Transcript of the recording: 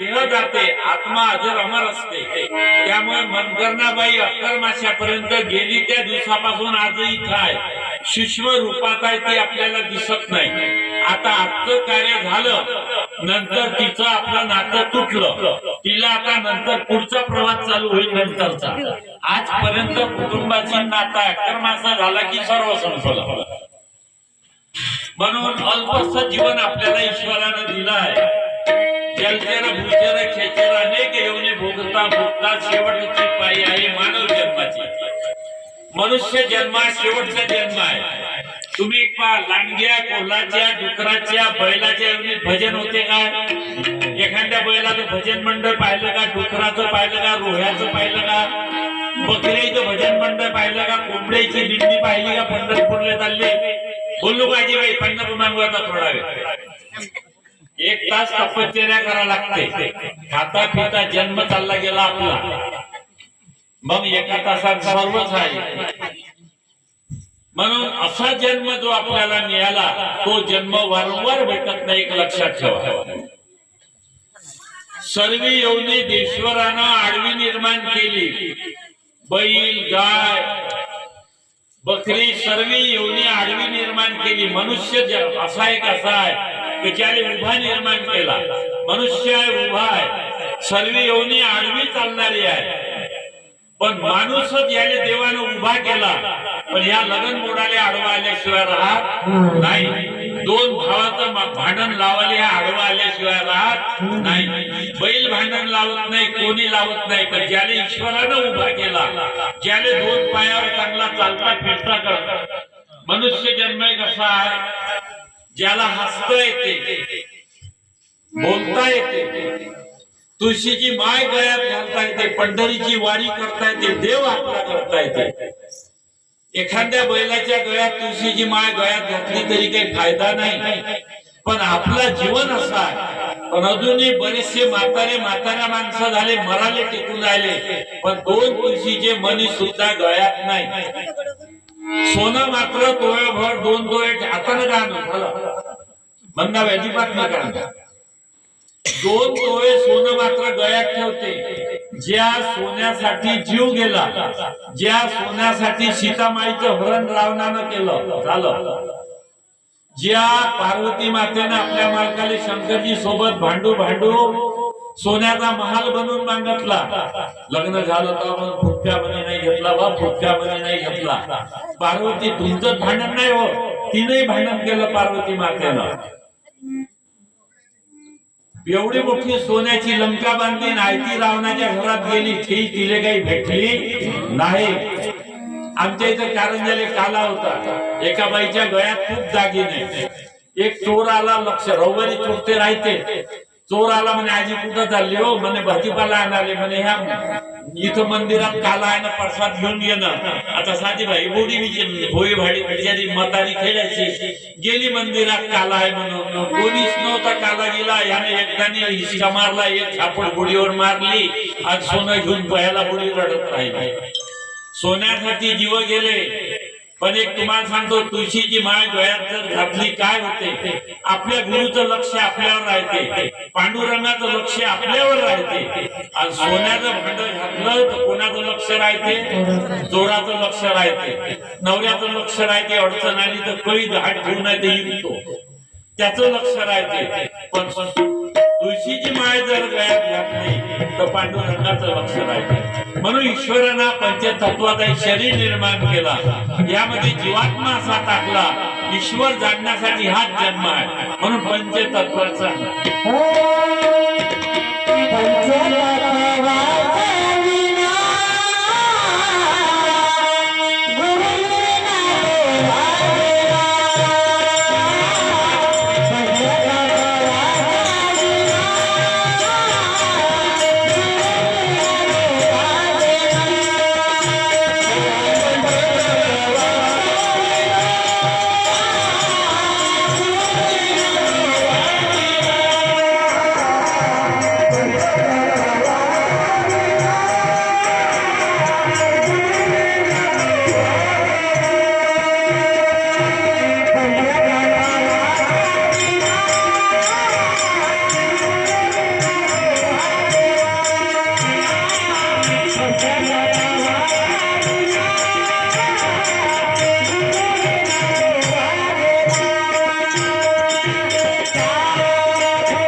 देह जाते. आत्मा अजर अमर असते. त्यामुळे मनकर्णाबाई अक्कर माशापर्यंत गेली त्या दिवसापासून आजही इथं आहे. सूक्ष्म रूपात आहे ती आपल्याला दिसत नाही. आता आजचं कार्य झालं. नंतर तिचं आपलं नातं तुटलं. तिला आता नंतर पुढचा प्रवास चालू होईल नंतरचा. आजपर्यंत कुटुंबाची नाता अक्कर मासा झाला की सर्व संपलं. म्हणून अल्पस जीवन आपल्याला ईश्वरानं दिलं आहे. जलचर भूचर खेचर अनेक येऊने भोगता भोगता शेवटची पायी आहे मानव जन्माची. मनुष्य जन्मा शेवटचा जन्म आहे. तुम्ही पहा लांडग्या कोल्हाच्या डुकराच्या बैलाच्या एवढी भजन होते का? एखाद्या बैलाचं भजन मंडळ पाहिलं का? डुकराचं पाहिलं का? रोह्याचं पाहिलं का? बकरीचं भजन मंडळ पाहिलं का? कोंबड्याची दिंडी पाहिली का? पंढरपूरला चालली? बोलू पाहिजे बाई पंढरपूर मागवायचा थोडा वेळ. एक तास तपश्चर्या करा लागते. खाता पिता जन्म चालला गेला आपला. मग एका तासात सर्वच आहे. म्हणून असा जन्म जो आपल्याला मिळाला तो जन्म वारंवार भेटत नाही एक लक्षात ठेवा. सर्व येऊने देश्वरानं आडवी निर्माण केली. बैल गाय बकरी सर्व येऊने आडवी निर्माण केली. मनुष्य असा एक असा आहे. की ज्याने उभा निर्माण केला. मनुष्य आहे उभा आहे. सर्व येऊने आडवी चालणारी आहे. पण माणूसच याने देवानं उभा केला. पण या लगन मोडाले आडवा आल्याशिवाय राहत नाही. दोन भावाचं भांडण लावाले ह्या आडवा आल्याशिवाय राहत नाही. बैल भांडण लावत नाही कोणी लावत नाही. पण ज्याने ईश्वरानं उभा केला ज्याने दोन पायावर चांगला चालता फिरता करत मनुष्य जन्म एक असा आहे? ज्याला हसता येते बोलता येते तुळशीची माय गळ्यात घालता येते पंढरीची वारी करता येते देव आपला करता येते एखाद्या बैलाच्या गळ्यात तुळशीची माय गळ्यात घातली तरी काही फायदा नाही. पण आपला जीवन असा पण अजूनही बरेचसे म्हातारे म्हाताऱ्या माणसं झाले मराले टिकून राहिले. पण दोन तुळशीचे मनी सुद्धा गळ्यात नाही. सोनं मात्र तोळभर दोन तोळे हातानं गाणं झालं. म्हणणं अजिबात न गाणं दोन तोळे सोनं मात्र गळ्यात ठेवते. ज्या सोन्यासाठी जीव गेला ज्या सोन्यासाठी सीतामाईचं हरण रावणानं केलं झालं. ज्या पार्वती मातेनं आपल्या मालकाले शंकरजी सोबत भांडू भांडू सोन्याचा महाल बनवून मागितला लग्न झालं तर मग फुटक्या म्हणे नाही घेतला बा फुटक्या म्हणे नाही घेतला. पार्वती तुमचं भांडण नाही हो तिनही भांडण केलं पार्वती मातेनं. एवढी मोठी सोन्याची लंका बांधली आयती रावणाच्या घरात गेली ती तिले काही भेटली नाही. आमच्या इथं कारंजाले काला होता. एका बाईच्या गळ्यात खूप दागिने. एक चोर आला लक्ष रविवारी चोरते राहते. चोर आला म्हणे आजी कुठं चालली हो? म्हणे भाजीपाला आणाले म्हणे ह्या इथं मंदिरात काला आहे ना प्रसाद घेऊन येणं. आता साधी भाई बोडी होळी म्हणजे भाडी बिचारी मतारी खेळायची. गेली मंदिरात काला आहे म्हणून. कोणीच नव्हता काला गेला. याने एकदाने हिसका मारला एक छापड बुडीवर मारली आणि सोनं घेऊन बयाला बुडी रडत राहिली. सोन्यासाठी जीव गेले. पण एक तुम्हाला सांगतो तुळशीची माळ डोळ्यात जर घातली काय होते? आपल्या गुरुचं लक्ष आपल्यावर राहते. पांडुरंगाचं लक्ष आपल्यावर राहते. आणि सोन्याचं भांड घातलं तर कोणाचं लक्ष राहते? जोराचं लक्ष राहते. नवऱ्याचं लक्ष राहते अडचण आली तर कळी घाट घेऊन नाही ते येतो. त्याचं लक्ष राहते. पण तुळशीची माळ जर गळ्यात घातली तर पांडुरंगाचं लक्ष राहिलं म्हणून ईश्वरानं पंचतत्वाचा शरीर निर्माण केला. यामध्ये जीवात्मा असा टाकला ईश्वर जाणण्यासाठी हाच जन्म आहे. म्हणून पंचतत्वाचा